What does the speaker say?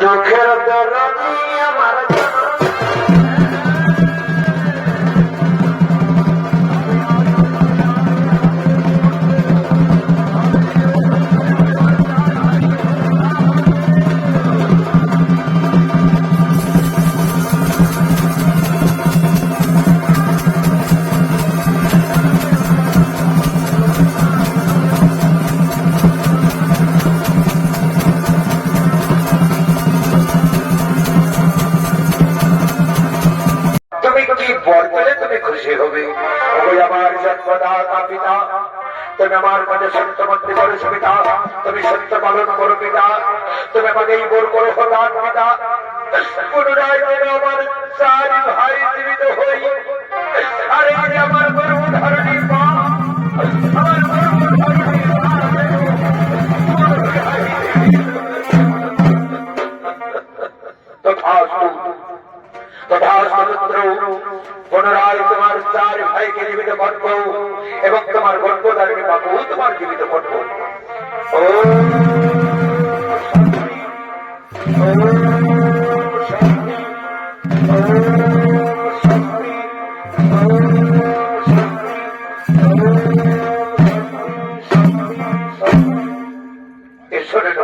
দুঃখের দরদি আমার আমার জন্মদাতা পিতা তুমি আমার কাছে সত্য মন্ত্রী করো পিতা তুমি সত্য পালন করো পিতা। তুমি আমাকে এই বোর করো প্রধান পিতা। পুনরায় যেন আমার চার ভাই জীবিত হই। আর আগে আমার গর্ব মা, আমার গর্ব ধারণী তথাস্তু সমুদ্র তোমার চার ভাইকে জীবিত করব এবং তোমার গর্ভধারণী বাবু তোমার জীবিত করব। ও ঈশ্বরের